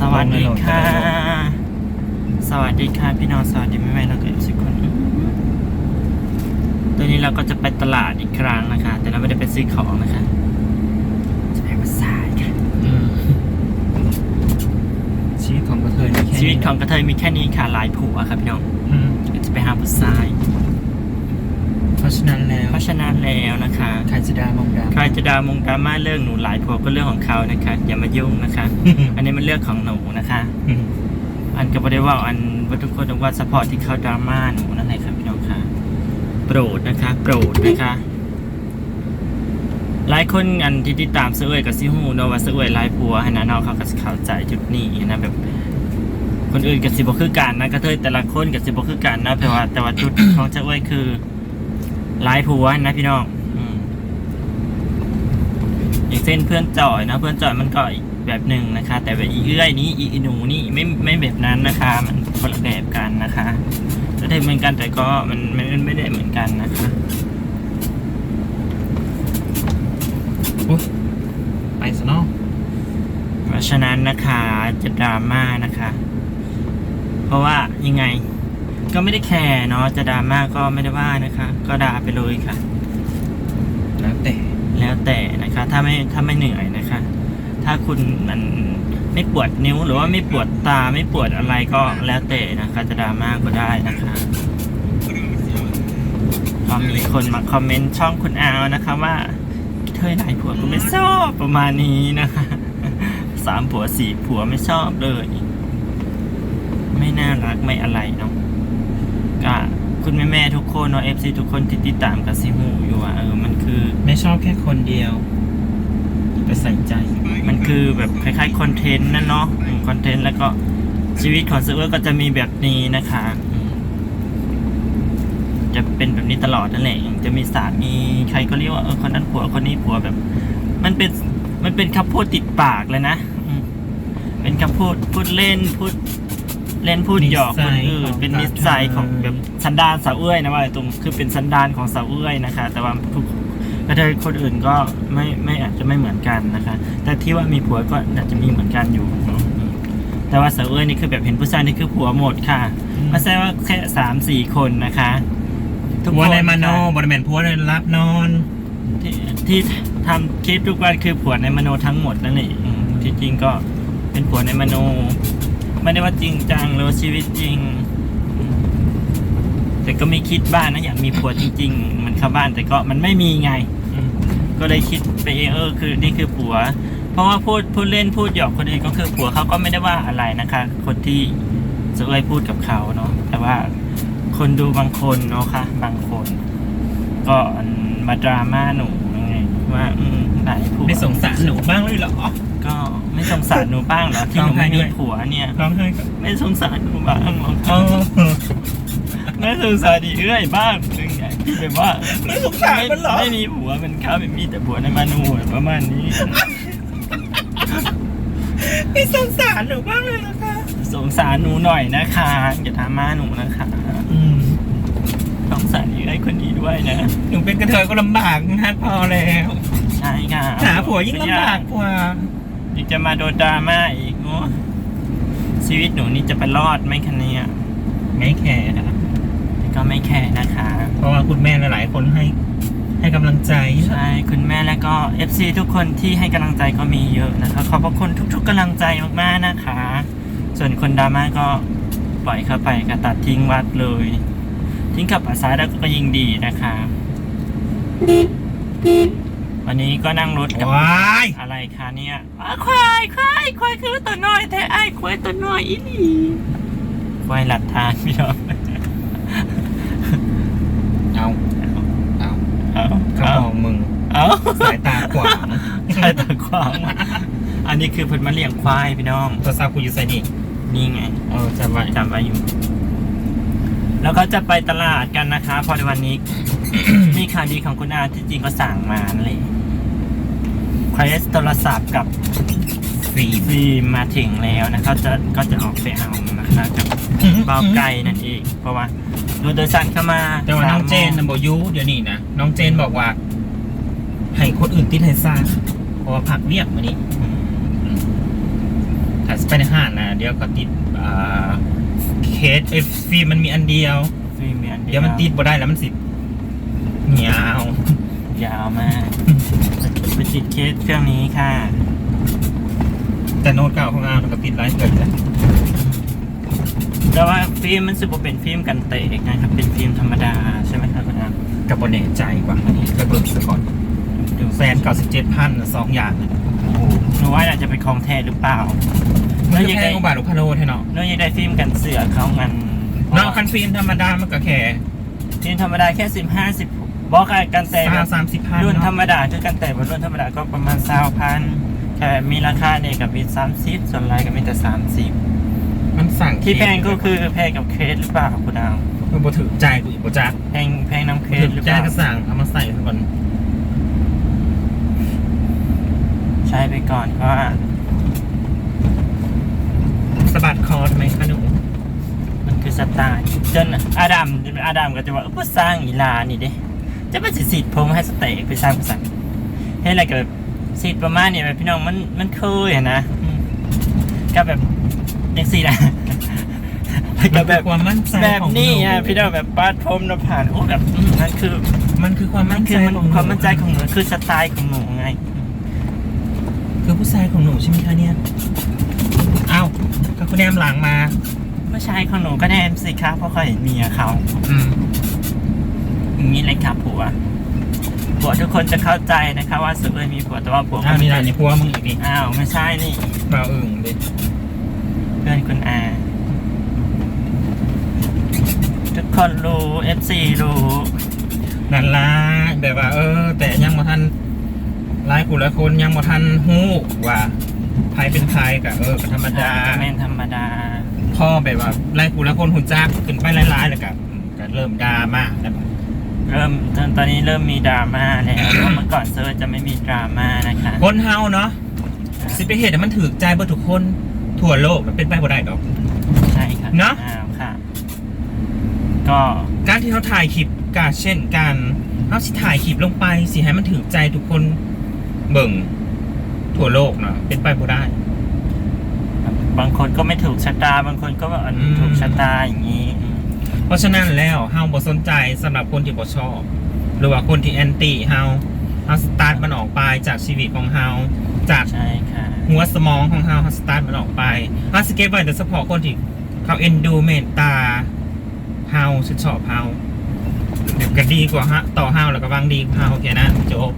สวัสดีค่ะ สวัสดีค่ะพี่น้องสวัสดีแม่แม่ๆเราเกิดสิกคนตอนนี้เราก็จะไปตลาดอีกครั้งนะคะ แต่เราไม่ได้ไปซื้อของนะคะ จะไปมาสายค่ะอืมชีวิตของกระเทยมีแค่นี้ชีวิตของกระเทยมีแค่นี้ค่ะหลายผัวครับพี่น้องอืมจะไปหาผู้ชาย เพราะฉะนั้นแล้วเพราะฉะนั้นแล้วนะคะใครจะดามองดาใครจะดามงดราม่าเรื่องหนูหลายผัวก็เรื่องของเขานะคะ อย่ามายุ่งนะคะ อันนี้มันเรื่องของหนูนะคะอืมอันก็ไม่ได้ว่าอันว่าทุกคนต้องว่าสปอร์ตที่เขาดราม่าหนูนั่นแหละครับพี่น้องค่ะ โปรดนะคะ โปรดนะคะหลายคนอันที่ติดตามเสวยกับซิฮูเนาะว่าเสวยหลายผัวให้นะเนาะเขาก็สิเข้าใจจุดนี้นะแบบ คนอื่นกับสิบคือกันนะกระเทยแต่ละคนกับสิบคือกันนะแต่ว่าแต่ว่าจุดของเสวยคือ หลายผัวนะพี่น้องอืมอย่างเช่นเพื่อนจ่อยนะเพื่อนจ่อยมันก็อีกแบบหนึ่งนะคะ แต่แบบอีเอื้อยนี้อีหนูนี่ไม่ไม่แบบนั้นนะคะ มันคนละแบบกันนะคะจะได้เหมือนกันแต่ก็มันมันมันไม่ได้เหมือนกันนะคะอุ๊ยไปซะเนาะเพราะฉะนั้นนะคะจะดราม่านะคะ เพราะว่ายังไง ก็ไม่ได้แคร์เนาะจะดราม่าก็ไม่ได้ว่านะคะ ก็ด่าไปเลยค่ะ แล้วแต่แล้วแต่นะคะ ถ้าไม่ถ้าไม่เหนื่อยนะคะ ถ้าคุณมันไม่ปวดนิ้วหรือว่าไม่ปวดตาไม่ปวดอะไรก็แล้วแต่นะคะ จะดราม่าก็ได้นะคะก็มีคนมาคอมเมนต์ช่องคุณอาวนะคะว่าเธอหลายผัวก็ไม่ชอบประมาณนี้นะคะสามผัวสี่ผัวไม่ชอบเลย ไม่น่ารักไม่อะไรเนาะ ก็คุณแม่แม่ๆทุกคนเนาะเอฟซีทุกคนที่ติดตามกับซิฮูอยู่อะเออมันคือไม่ชอบแค่คนเดียวไปใส่ใจ มันคือแบบคล้ายๆคอนเทนต์นั่นเนาะคอนเทนต์แล้วก็ชีวิตของเซิร์ฟเวอร์ก็จะมีแบบนี้นะคะ จะเป็นแบบนี้ตลอดนั่นแหละจะมีสามีใครก็เรียกว่าเออคนนั้นผัวคนนี้ผัวแบบ มันเป็นมันเป็นคำพูดติดปากเลยนะเป็นคำพูดพูดเล่นพูด เล่นพูดหยอกคนอื่นเป็นนิสัยของแบบสันดานสาวเอื้อยนะว่าตรงคือเป็นสันดานของสาวเอื้อยนะคะ แต่ว่าทุกกระเทยคนอื่นก็ไม่ไม่อาจจะไม่เหมือนกันนะคะ แต่ที่ว่ามีผัวก็อาจจะมีเหมือนกันอยู่เนอะอืมแต่ว่าเสาวเอ้ยนี่คือแบบเห็นผู้ชายนี่คือผัวหมดค่ะไม่ใช่ว่าแค่สามสี่คนนะคะผัวในมโนค่ะบริเวณผัวในรับนอน ที่ที่ทำคลิปทุกวันคือผัวในมโนทั้งหมดนั่นเองอืมที่จริงก็เป็นผัวในมโน ไม่ได้ว่าจริงจังหรือว่าชีวิตจริงอืมแต่ก็มีคิดบ้างนะอยากมีผัวจริง ๆ มันเข้าบ้านแต่ก็มันไม่มีไง ก็เลยคิดไปเองเออคือนี่คือผัว เพราะว่าพูดพูดเล่นพูดหยอกคนอื่นก็คือผัวเขาก็ไม่ได้ว่าอะไรนะคะ คนที่จะเอ่ยพูดกับเขาเนาะแต่ว่าคนดูบางคนเนาะค่ะ บางคน ก็มาดราม่าหนูไงว่าอืมไหนผัวไม่สงสารหนูบ้างเลยเหรอก็ไม่ สงสารหนูบ้างเหรอที่หนูไม่มีผัวเนี่ย ร้องไห้ก็ไม่สงสารหนูบ้างเหรอเออไม่สงสารดีเอ้ยบ้างคือไงที่แบบว่าไม่สงสารมันเหรอ ไม่มีผัวมันเขาไม่มีแต่ผัวในมานูประมาณนี้ ไม่สงสารหนูบ้างเลยเหรอคะสงสารหนูหน่อยนะคะอย่าทำมาหนูนะคะอืมสงสารอีกไอ้คนนี้ด้วยนะหนูเป็นกระเทยก็ลำบากนะพอแล้ว ใช่ค่ะหาผัวยิ่งลำบากกว่า อีกจะมาโดนดราม่าอีกโอ้ชีวิตหนูนี่จะไปรอดไหมคะเนี่ยไม่แคร์ค่ะแต่ก็ไม่แคร์นะคะ เพราะว่าคุณแม่หลายๆคนให้ให้กำลังใจ ใช่ คุณแม่และก็ FC ทุกคนที่ให้กำลังใจก็มีเยอะนะคะ ขอบพระคุณทุก ๆกำลังใจมากๆนะคะ ส่วนคนดราม่าก็ปล่อยเข้าไปค่ะตัดทิ้งวัดเลย ทิ้งกับอาสาแล้วก็ยิงดีนะคะ วันนี้ก็นั่งรถกับว้ายอะไรคะเนี่ยอ้าวควายควายควายคือตัวน้อยแท้ไอ้ายควายตัวน้อยอีนี่ควายหลัดทางพี่น้องเอาเอาเอาเขาเอามองมึงเอาสายตาขวางใช่ตาขวางอันนี้คือเพิ่นมาเลี้ยงควายพี่น้องตัวซากูอยู่ใส่นี่นี่ไงเออจำไว้จำไว้อยู่ แล้วก็จะไปตลาดกันนะคะ พอในวันนี้ มีข่าวดีของคุณอาที่จริงก็สั่งมานั่นเลยเคสโทรศัพท์กับฟิล์มฟิล์มมาถึงแล้วนะเขาจะก็จะออกไปเอานะคะกับเบาไก่นั่นเองเพราะว่าโดยโดยสันเข้ามาแต่ว่าน้องเจนนะบอกยูเดี๋ยวนี้นะน้องเจนบอกว่า ให้คนอื่นติดให้ซาเพราะว่าผักเรียกมานี่อืมทแต่ไปในห้างนะเดี๋ยวก็ติดอ่า เคสเอฟฟิล์มมันมีอันเดียว ฟิล์มมีอันเดี๋ยวมันติดบ่ได้แล้วมันสิยาวยาวมากไปติดเคสเครื่องนี้ค่ะ แต่โน้ตเก่าของเราก็ติดไลฟ์เกิดเลยแต่ว่าฟิล์มมันสึกว่าเป็นฟิล์มกันเตะนะครับ เป็นฟิล์มธรรมดาใช่ไหมครับคุณอามกับบนเน่ใจกว่าอันนี้ก็เบิ่งซะก่อนดูแสนเก้าสิบเจ็ดพันสองอย่างเลยห นูว่าอาจจะเป็นของแท้หรือเปล่ามันแล้วก็ยังแพได้งกว่าบาทลูกพะโลแท้เนาะแล้วยังได้ฟิล์มกันเสือเขามันเนาะคันฟิล์มธรรมดามันก็แค่ฟิล์มธรรมดาแค่สิบห้าสิบบอกกันเตะสามสามสิบพันรุ่นธรเนาะรมดาคือกันเตะบนรุ่นธรรมดาก็ประมาณสาวพันแต่มีราคาเนี่ยกับมีสามสิบส่วนลายก็มีแต่สามสิบมันสั่งที่แพงก็คือแพงกับเคสหรือเปล่าคุณดาวมันบ่ถือใจกูอีกบ่จักแพงแพงน้ำเคถืสอหรือใจเปล่าก็สั่งเอามาใส่ซะก่อน ใช้ไปก่อนเพราะว่าสะบัดคอทำไมคะหนูมันคือสไตล์จนอาดัมอาดัมก็จะว่าเออผู้สร้างอีลานี่เด้จะมาสิสิทธิ์ผมให้สเต็กไปสร้างภาษาให้อะไรกับแบบสิทธิ์ประมาณนี้แบบพี่น้องมันมันเคยอะนะอืมก็แบบยังสี่นะมันแบคือบความมั่นใจแบบของหนี้อะพี่น้องแบบปาดพรมนะผ่านโอ้แบบอืมนั่นคือ มันคือความมัมั่นนคืใจอมันของหนูความมั่นใจของหนูคือสไตล์ของหนูไง คือผู้ชายของหนูใช่ไหมคะเนี่ย เอ้าก็คุณแอมหลังมาไม่ใช่ของหนูก็แน่สิครับเพราะเขาเห็นเมียเขาอืมอย่างนี้เลยครับผัว ผัวทุกคนจะเข้าใจนะคะ ว่าสุเอยมีผัวแต่ว่าผัวอ้าวนี่แหละนี่พัวมึงอีกนี่อ้าวไม่ใช่นี่ เปล่าอึ่งดิเพื่อนคุณอา ทุกคนรู้ FC รู้นั่นละแบบว่า เออ แต่ยังบ่ทัน หลายกูหลายคนยังบ่ทันฮู้ว่าใครเป็นใครกะเออก็ธรรมดาแม่นธรรมดาพ่อแบบว่าหลายกูหลายคนหุ่นจักขึ้นไปหลายๆแล้วก็อืมก็เริ่มดราม่าแล้วบัดเริ่มตอนตอนนี้เริ่มมีดราม่าแล้วเพราะเมื่อก่อนเซิร์ชจะไม่มีดราม่านะคะคนเฮาเนาะสิไปเหตุให้มันถือใจเบ่ทุกคนทั่วโลกมันเป็นไปบ่ได้ดอกใช่ค่ะเนอะอ้าวค่ะก็การที่เขาถ่ายคลิปกาเช่นการเอาสิถ่ายคลิปลงไปสิให้มันถือใจทุกคน เบิ่งทั่วโลกเนาะเป็นไปบ่ได้ บางคนก็ไม่ถูกชะตา บางคนก็ว่าอืม ถูกชะตาอย่างนี้อืมเพราะฉะนั้นแล้วเฮาบ่สนใจสำหรับคนที่บ่ชอบ หรือว่าคนที่แอนตี้เฮาเฮาสตาร์ทมันออกไปจากชีวิตของเฮาจาก ใช่ค่ะ หัวสมองของเฮาเฮาสตาร์ทมันออกไปเฮาสเก็บไว้แต่เฉพาะคนที่เขาเอ็นดูเมตตาเฮาชื่นชอบเฮาเดี๋ยวก็ดีกว่าฮะต่อเฮาแล้วก็วางดีกับเฮาแค่นั้นจบ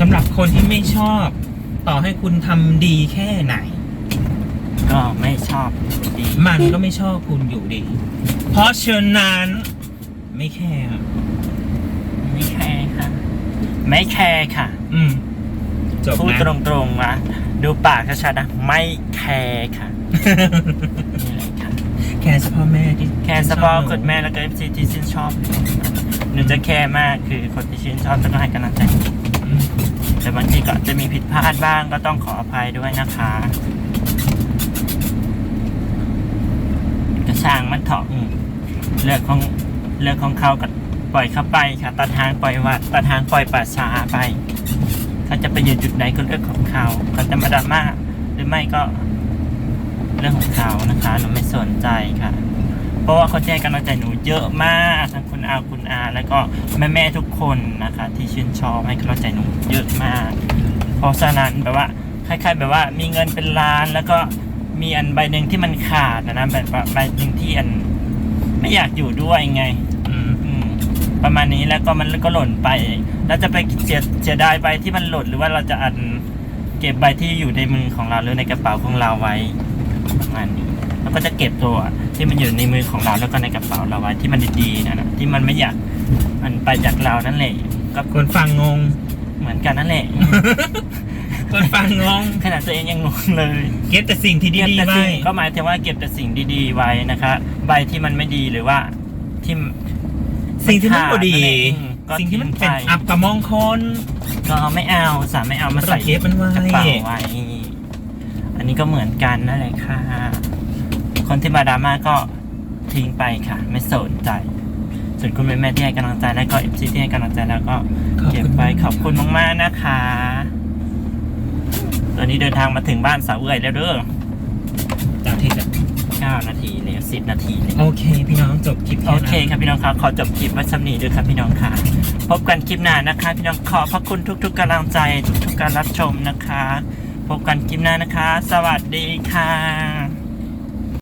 สำหรับคนที่ไม่ชอบ ต่อให้คุณทำดีแค่ไหน ก็ไม่ชอบดีมันก็ไม่ชอบคุณอยู่ดี เพราะฉะนั้นไม่แค่ไม่แคร์ค่ะ ไม่แคร์ค่ะ อืม จบพูดนะ ตรงๆนะดูปากชัดๆนะ ไม่แคร์ค่ะนี่เลยค่ะ แค่เฉพาะแม่ที่แคร์สปอร์ตคุณแม่แล้วก็เอฟซีที่ชื่นชอบหนูจะแคร์มากคือคนที่ชื่นชอบจะก็ให้กำลังใจอืม แต่บางทีก็จะมีผิดพลาดบ้างก็ต้องขออภัยด้วยนะคะกระช่างมันเถาะอืมเรื่องของเรื่องของเขาก็ปล่อยเข้าไปค่ะตัดทางปล่อยวัดตัดทางปล่อยป่าช้าไปเขาจะไปอยู่จุดไหนก็เรื่องของเขาเขาจะมาดราม่าหรือไม่ก็เรื่องของเขานะคะหนูไม่สนใจค่ะ เพราะว่าเขาแจ้งกำลังใจหนูเยอะมากทั้งคุณอาคุณอา แล้วก็แม่แม่ๆทุกคนนะคะ ที่ชื่นชอบให้กำลังใจหนูเยอะมาก เพราะฉะนั้นแบบว่าคล้ายๆแบบว่ามีเงินเป็นล้านแล้วก็มีอันใบหนึ่งที่มันขาดนะนะแบบว่าใบหนึ่งที่อันไม่อยากอยู่ด้วยไงประมาณนี้แล้วก็มันก็หล่นไป แล้วจะไปเสียเสียดายใบที่มันหล่นหรือว่าเราจะอันเก็บใบที่อยู่ในมือของเราหรือในกระเป๋าของเราไว้ประมาณนี้แล้วก็จะเก็บตัว ที่มันอยู่ในมือของเราแล้วก็ในกระเป๋าเราไว้ที่มันดีๆนะนะที่มันไม่อยากมันไปจากเรานั่นแหละก็คนฟังงงเหมือนกันนั่นแหละ คนฟังงงขนาดตัวเองยังงงเลย เก็บแต่สิ่งที่เก็บดีแต่ๆไว้สิ่งก็หมายถึงว่าเก็บแต่สิ่งดีๆไว้นะคะใบที่มันไม่ดีหรือว่าที่สิ่งที่มันบ่ดีขานั่นเองก็สิ่งที่มันทิ้เป็นไปอับกับมองคนก็ไม่เอาสามไม่เอามาใส่ใส่เก็บมันไว้กระเป๋าไว้อันนี้ก็เหมือนกันนั่นแหละค่ะ คนที่มาดราม่าก็ทิ้งไปค่ะ ไม่สนใจส่วนคุณแม่ๆที่ให้กำลังใจแล้วก็เอฟซีที่ให้กำลังใจแล้วก็เก็บไปขอบคุณมาก ๆ นะคะ ตอนนี้เดินทางมาถึงบ้านสาวเอื่อยแล้วเด้อจากที่จะ9นาทีเลย10 นาทีเลยโอเค พี่น้องจบคลิปโอแนั้นเคครับพี่น้องครับขอจบคลิปไว้สำนีด้วยครับพี่น้องค่ะ พบกันคลิปหน้านะคะ พี่น้องขอบพระคุณทุก ๆกำลังใจทุกๆการรับชมนะคะ พบกันคลิปหน้านะคะ สวัสดีค่ะ